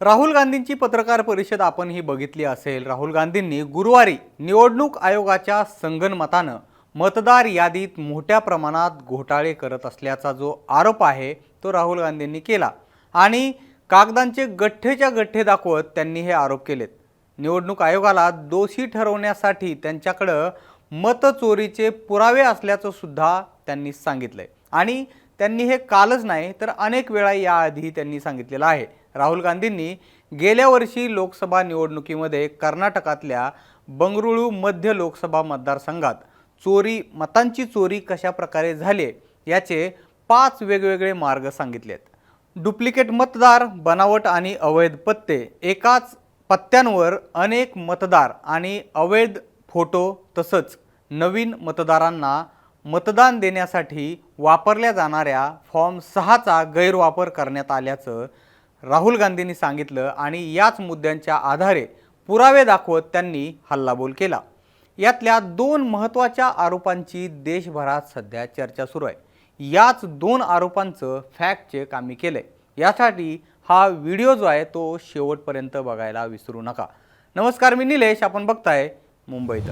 राहुल गांधींची पत्रकार परिषद आपण ही बघितली असेल. राहुल गांधींनी गुरुवारी निवडणूक आयोगाच्या संगनमतानं मतदार यादीत मोठ्या प्रमाणात घोटाळे करत असल्याचा जो आरोप आहे तो राहुल गांधींनी केला. आणि कागदांचे गठ्ठेच्या गठ्ठे दाखवत त्यांनी हे आरोप केलेत. निवडणूक आयोगाला दोषी ठरवण्यासाठी त्यांच्याकडं मतचोरीचे पुरावे असल्याचं सुद्धा त्यांनी आहे आणि त्यांनी हे कालच नाही तर अनेक वेळा याआधी त्यांनी सांगितलेलं आहे. राहुल गांधींनी गेल्या वर्षी लोकसभा निवडणुकीमध्ये कर्नाटकातल्या बंगळुरू मध्य लोकसभा मतदारसंघात चोरी मतांची चोरी कशा प्रकारे झाली याचे पाच वेगवेगळे मार्ग सांगितलेत. डुप्लिकेट मतदार बनावट आणि अवैध पत्ते एकाच पत्त्यांवर अनेक मतदार आणि अवैध फोटो तसंच नवीन मतदारांना मतदान देण्यासाठी वापरल्या जाणाऱ्या फॉर्म सहाचा गैरवापर करण्यात आल्याचं राहुल गांधींनी सांगितलं आणि याच मुद्द्यांच्या आधारे पुरावे दाखवत त्यांनी हल्लाबोल केला. यातल्या दोन महत्त्वाच्या आरोपांची देशभरात सध्या चर्चा सुरू आहे. याच दोन आरोपांचं फॅक्ट चेक आम्ही आहे यासाठी हा व्हिडिओ जो आहे तो शेवटपर्यंत बघायला विसरू नका. नमस्कार मी निलेश. आपण बघताय मुंबईत.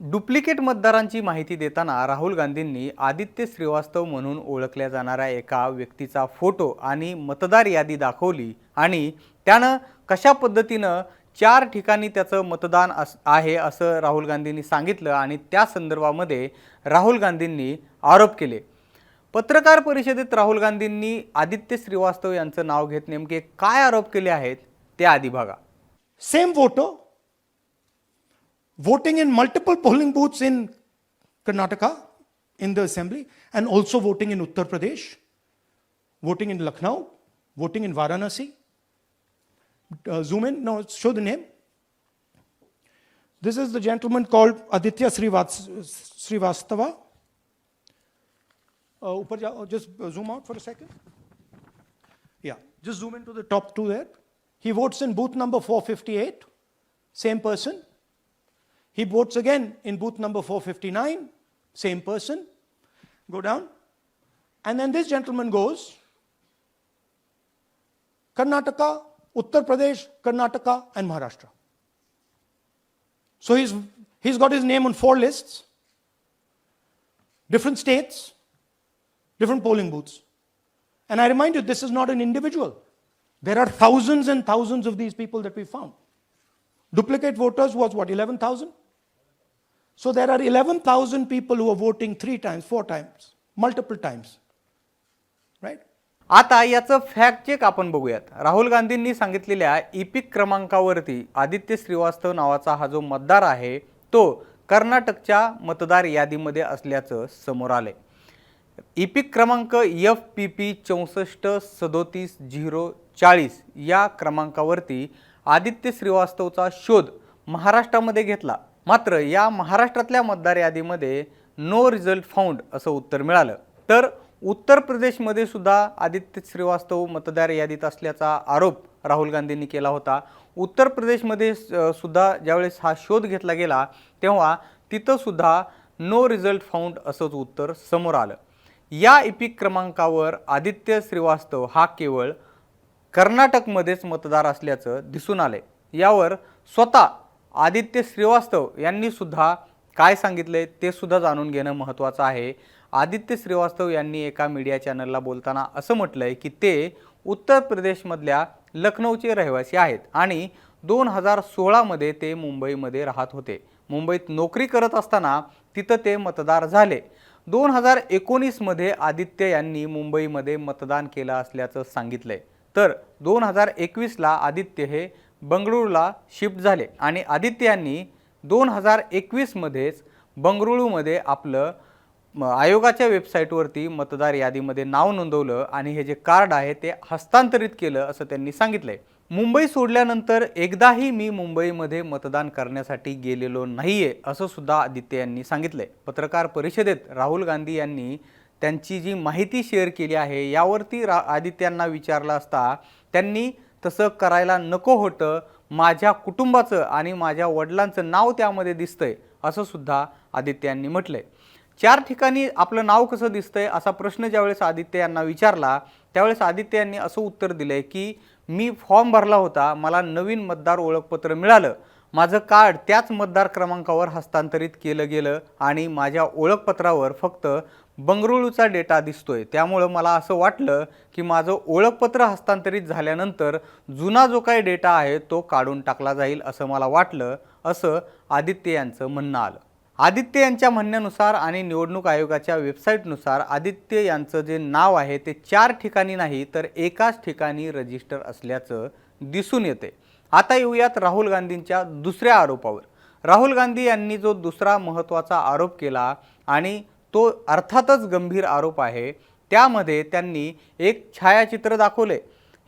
डुप्लिकेट मतदारांची माहिती देताना राहुल गांधींनी आदित्य श्रीवास्तव म्हणून ओळखल्या जाणाऱ्या एका व्यक्तीचा फोटो आणि मतदार यादी दाखवली आणि त्यानं कशा पद्धतीनं चार ठिकाणी त्याचं मतदान अस आहे असं राहुल गांधींनी सांगितलं आणि त्या संदर्भामध्ये राहुल गांधींनी आरोप केले. पत्रकार परिषदेत राहुल गांधींनी आदित्य श्रीवास्तव यांचं नाव घेत नेमके काय आरोप केले आहेत ते आधी बघा. Same photo voting in multiple polling booths in Karnataka, in the assembly, and also voting in Uttar Pradesh, voting in Lucknow, voting in Varanasi. Uh, zoom in, no, show the name. This is the gentleman called Aditya Srivastava. Uh, upar uh, just uh, zoom out for a second. Yeah, just zoom into the top two there. He votes in booth number 458, same person. He votes again in booth number 459, same person. Go down. And then this gentleman goes Karnataka, Uttar Pradesh, Karnataka, and Maharashtra. So he's, he's got his name on four lists, different states, different polling booths. And I remind you, this is not an individual. There are thousands and thousands of these people that we found. Duplicate voters was what, 11,000? So there are 11,000 people who are voting three times, four times, multiple times. Right? आता याचं fact check आपण बघूयात राहुल गांधींनी सांगितलेल्या EPIC क्रमांकावरती आदित्य श्रीवास्तव नावाचा हा जो मतदार आहे तो कर्नाटकच्या मतदार यादीमध्ये असल्याचं समोर आलंय इपिक क्रमांक एफ पी पी चौसष्ट सदोतीस झिरो चाळीस या क्रमांकावरती आदित्य श्रीवास्तवचा शोध महाराष्ट्रामध्ये घेतला मात्र या महाराष्ट्रातल्या मतदार यादीमध्ये नो रिझल्ट फाउंड असं उत्तर मिळालं. तर उत्तर प्रदेशमध्ये सुद्धा आदित्य श्रीवास्तव मतदार यादीत असल्याचा आरोप राहुल गांधींनी केला होता. उत्तर प्रदेशमध्ये सुद्धा ज्यावेळेस हा शोध घेतला गेला तेव्हा तिथंसुद्धा नो रिझल्ट फाउंड असंच उत्तर समोर आलं. या इपिक क्रमांकावर आदित्य श्रीवास्तव हा केवळ कर्नाटकमध्येच मतदार असल्याचं दिसून आले यावर स्वतः आदित्य श्रीवास्तव यांनी सुद्धा काय सांगितले ते सुद्धा जाणून घेणं महत्त्वाचं आहे. आदित्य श्रीवास्तव यांनी एका मीडिया चॅनलला बोलताना असं म्हटलं आहे की ते उत्तर प्रदेशमधल्या लखनौचे रहिवासी आहेत आणि दोन हजार सोळामध्ये ते मुंबईमध्ये राहत होते. मुंबईत नोकरी करत असताना तिथं ते मतदार झाले. दोन हजार एकोणीसमध्ये आदित्य यांनी मुंबईमध्ये मतदान केलं असल्याचं सांगितलं आहे तर दोन हजार एकवीसला आदित्य हे बंगळुरूला शिफ्ट झाले आणि आदित्य यांनी दोन हजार एकवीसमध्येच बंगळुरूमध्ये आपलं आयोगाच्या वेबसाईटवरती मतदार यादीमध्ये नाव नोंदवलं आणि हे जे कार्ड आहे ते हस्तांतरित केलं असं त्यांनी सांगितलंय. मुंबई सोडल्यानंतर एकदाही मी मुंबईमध्ये मतदान करण्यासाठी गेलेलो नाहीये असं सुद्धा आदित्य यांनी सांगितलंय. पत्रकार परिषदेत राहुल गांधी यांनी त्यांची जी माहिती शेअर केली आहे यावरती रा आदित्यांना विचारला असता त्यांनी तसं करायला नको होतं. माझ्या कुटुंबाचं आणि माझ्या वडिलांचं नाव त्यामध्ये दिसतंय असं सुद्धा आदित्य यांनी म्हटलंय. चार ठिकाणी आपलं नाव कसं दिसतंय असा प्रश्न ज्यावेळेस आदित्य यांना विचारला त्यावेळेस आदित्य यांनी असं उत्तर दिलंय की मी फॉर्म भरला होता मला नवीन मतदार ओळखपत्र मिळालं. माझं कार्ड त्याच मतदार क्रमांकावर हस्तांतरित केलं गेलं आणि माझ्या ओळखपत्रावर फक्त बंगळुरूचा डेटा दिसतोय. त्यामुळं मला असं वाटलं की माझं ओळखपत्र हस्तांतरित झाल्यानंतर जुना जो काही डेटा आहे तो काढून टाकला जाईल असं मला वाटलं असं आदित्य यांचं म्हणणं आलं. आदित्य यांच्या म्हणण्यानुसार आणि निवडणूक आयोगाच्या वेबसाईटनुसार आदित्य यांचं जे नाव आहे ते चार ठिकाणी नाही तर एकाच ठिकाणी रजिस्टर असल्याचं दिसून येते. आता येऊयात राहुल गांधींच्या दुसऱ्या आरोपावर. राहुल गांधी यांनी जो दुसरा महत्त्वाचा आरोप केला आणि तो अर्थातच गंभीर आरोप आहे त्यामध्ये त्यांनी एक छायाचित्र दाखवले.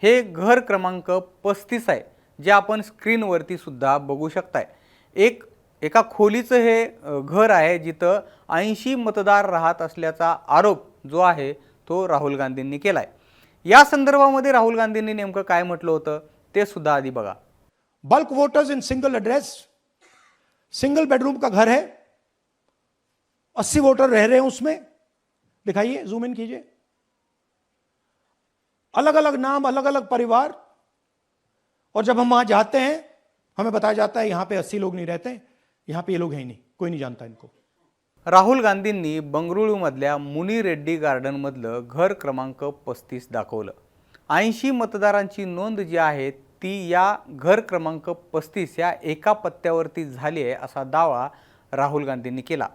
हे घर क्रमांक पस्तीस आहे जे आपण स्क्रीनवरती सुद्धा बघू शकताय. एक एका खोलीचं हे घर आहे जिथं ऐंशी मतदार राहत असल्याचा आरोप जो आहे तो राहुल गांधींनी केला आहे या संदर्भामध्ये राहुल गांधींनी नेमकं काय म्हटलं होतं ते सुद्धा आधी बघा. Bulk voters in single address single bedroom का घर है. अस्सी वोटर रह रहे हैं उसमें. दिखाइए जूम इन कीजिए. अलग अलग नाम अलग अलग परिवार. और जब हम वहाँ जाते हैं, हमें बताया जाता है यहाँ पे अस्सी लोग नहीं रहते यहाँ पे ये लोग हैं नहीं. कोई नहीं जानता इनको. राहुल गांधींनी बंगळुरूमधल्या मुनी रेड्डी गार्डनमधलं घर क्रमांक पस्तीस दाखवलं. ऐंशी मतदारांची नोंद जी आहे ती या घर क्रमांक पस्तीस या एका पत्त्यावरती झाली आहे असा दावा राहुल गांधींनी केला.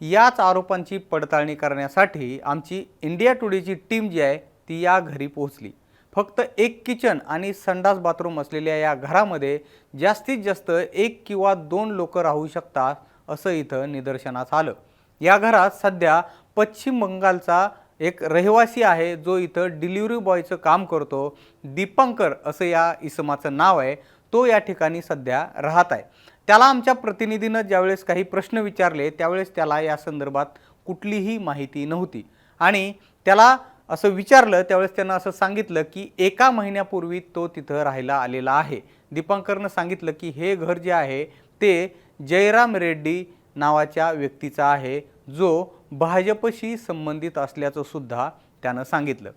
याच आरोपांची पडताळणी करण्यासाठी आमची इंडिया टुडेची टीम जी आहे ती या घरी पोहोचली. फक्त एक किचन आणि संडास बाथरूम असलेल्या या घरामध्ये जास्तीत जास्त एक किंवा दोन लोक राहू शकतात असं इथं निदर्शनास आलं. या घरात सध्या पश्चिम बंगालचा एक रहिवासी आहे जो इथं डिलिव्हरी बॉयचं काम करतो. दीपांकर असं या इसमाचं नाव आहे. तो या ठिकाणी सध्या राहत आहे. त्याला आमच्या प्रतिनिधीनं ज्यावेळेस काही प्रश्न विचारले त्यावेळेस त्याला या संदर्भात कुठलीही माहिती नव्हती. आणि त्याला असं विचारलं त्यावेळेस त्यानं असं सांगितलं की एका महिन्यापूर्वी तो तिथं राहायला आलेला आहे. दीपांकरनं सांगितलं की हे घर जे आहे ते जयराम रेड्डी नावाच्या व्यक्तीचा आहे जो भाजपशी संबंधित असल्याचं सुद्धा त्यानं सांगितलं.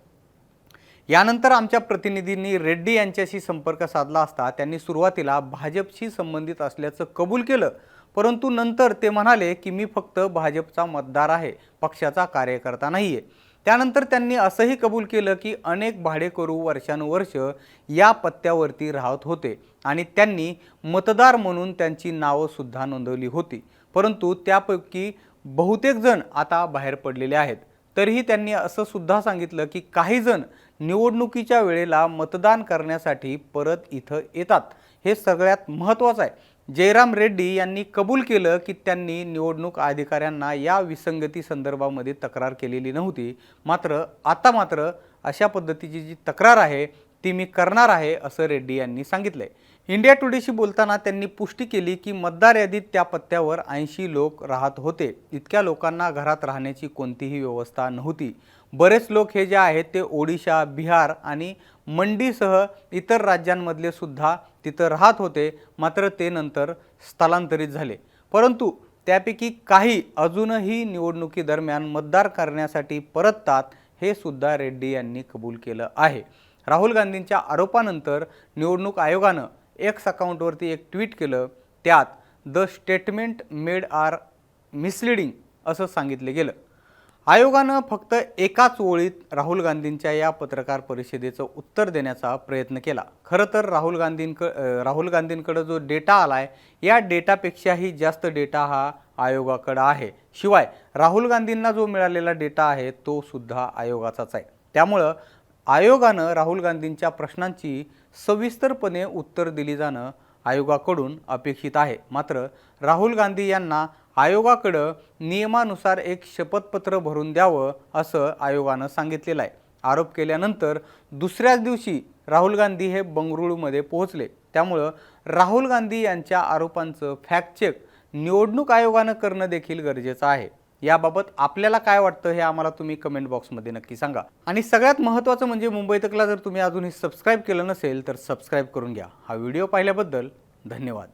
यानंतर आमच्या प्रतिनिधींनी रेड्डी यांच्याशी संपर्क साधला असता त्यांनी सुरुवातीला भाजपशी संबंधित असल्याचं कबूल केलं परंतु नंतर ते म्हणाले की मी फक्त भाजपचा मतदार आहे पक्षाचा कार्यकर्ता नाही आहे त्यानंतर त्यांनी असंही कबूल केलं की अनेक भाडेकरू वर्षानुवर्ष या पत्त्यावरती राहत होते आणि त्यांनी मतदार म्हणून त्यांची नावंसुद्धा नोंदवली होती. परंतु त्यापैकी बहुतेक जण आता बाहेर पडलेले आहेत. तरीही त्यांनी असं सुद्धा सांगितलं की काही जण निवडणुकीच्या वेळेला मतदान करण्यासाठी परत इथं येतात. हे सगळ्यात महत्त्वाचं आहे. जयराम रेड्डी यांनी कबूल केलं की त्यांनी निवडणूक अधिकाऱ्यांना या विसंगती संदर्भामध्ये तक्रार केलेली नव्हती. मात्र आता मात्र अशा पद्धतीची जी तक्रार आहे ती मी करणार आहे असं रेड्डी यांनी सांगितलंय. इंडिया टुडेशी बोलताना त्यांनी पुष्टी केली की मतदार यादीत त्या पत्त्यावर ऐंशी लोक राहत होते. इतक्या लोकांना घरात राहण्याची कोणतीही व्यवस्था नव्हती. बरेच लोक हे जे आहेत ते ओडिशा बिहार आणि मंडीसह इतर राज्यांमधले सुद्धा तिथं राहत होते मात्र ते नंतर स्थलांतरित झाले. परंतु त्यापैकी काही अजूनही निवडणुकीदरम्यान मतदार करण्यासाठी परततात हे सुद्धा रेड्डी यांनी कबूल केलं आहे. राहुल गांधींच्या आरोपानंतर निवडणूक आयोगानं एक्स अकाउंटवरती एक ट्विट केलं. त्यात the statement made are misleading असं सांगितलं गेलं. आयोगानं फक्त एकाच ओळीत राहुल गांधींच्या या पत्रकार परिषदेचं उत्तर देण्याचा प्रयत्न केला. खरं तर राहुल गांधींक राहुल गांधींकडं जो डेटा आला आहे या डेटापेक्षाही जास्त डेटा हा आयोगाकडं आहे. शिवाय राहुल गांधींना जो मिळालेला डेटा आहे तो सुद्धा आयोगाचाच आहे. त्यामुळं आयोगानं राहुल गांधींच्या प्रश्नांची सविस्तरपणे उत्तर दिली जाणं आयोगाकडून अपेक्षित आहे. मात्र राहुल गांधी यांना आयोगाकडं नियमानुसार एक शपथपत्र भरून द्यावं असं आयोगानं सांगितलेलं आहे. आरोप केल्यानंतर दुसऱ्याच दिवशी राहुल गांधी हे बंगळुरूमध्ये पोहोचले. त्यामुळं राहुल गांधी यांच्या आरोपांचं फॅक्ट चेक निवडणूक आयोगानं करणं देखील गरजेचं आहे. याबाबत आपल्याला काय वाटतं हे आम्हाला तुम्ही कमेंट बॉक्समध्ये नक्की सांगा. आणि सगळ्यात महत्त्वाचं म्हणजे मुंबई तकला जर तुम्ही अजूनही सबस्क्राईब केलं नसेल तर सबस्क्राईब करून घ्या. हा व्हिडिओ पाहिल्याबद्दल धन्यवाद.